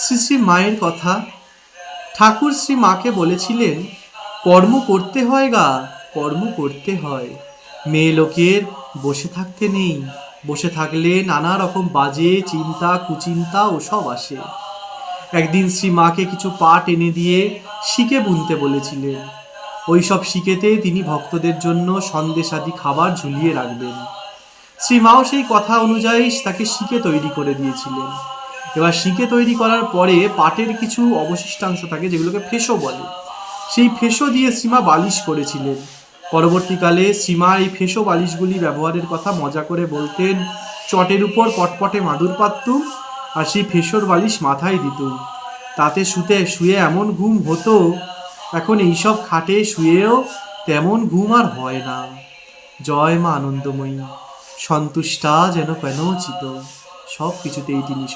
শ্রী শ্রী মায়ের কথা। ঠাকুর শ্রী মাকে বলেছিলেন, কর্ম করতে হয় গা, কর্ম করতে হয়। মেয়ে লোকের বসে থাকতে নেই। বসে থাকলে নানা রকম বাজে চিন্তা, কুচিন্তা ওসব আসে। একদিন শ্রী মাকে কিছু পাট এনে দিয়ে শিকে বুনতে বলেছিলেন। ওই সব শিকেতে তিনি ভক্তদের জন্য সন্দেশাদি খাবার ঝুলিয়ে রাখবেন। শ্রীমাও সেই কথা অনুযায়ী তাকে শিকে তৈরি করে দিয়েছিলেন। এবার শিকে তৈরি করার পরে পাটের কিছু অবশিষ্টাংশ থাকে যেগুলোকে ফেসো বলে। সেই ফেসো দিয়ে শ্রীমা বালিশ করেছিলেন। পরবর্তীকালে শ্রীমা এই ফেসো বালিশগুলি ব্যবহারের কথা মজা করে বলতেন, চটের উপর পটপটে মাদুর পাততুম আর সেই ফেসোর বালিশ মাথায় দিতুম। তাতে শুতে শুয়ে এমন ঘুম হতো, এখন এইসব খাটে শুয়েও তেমন ঘুম আর হয় না। জয় মা আনন্দময়ী, সন্তুষ্টা যেন কেন চিত? সব কিছুতেই তিনি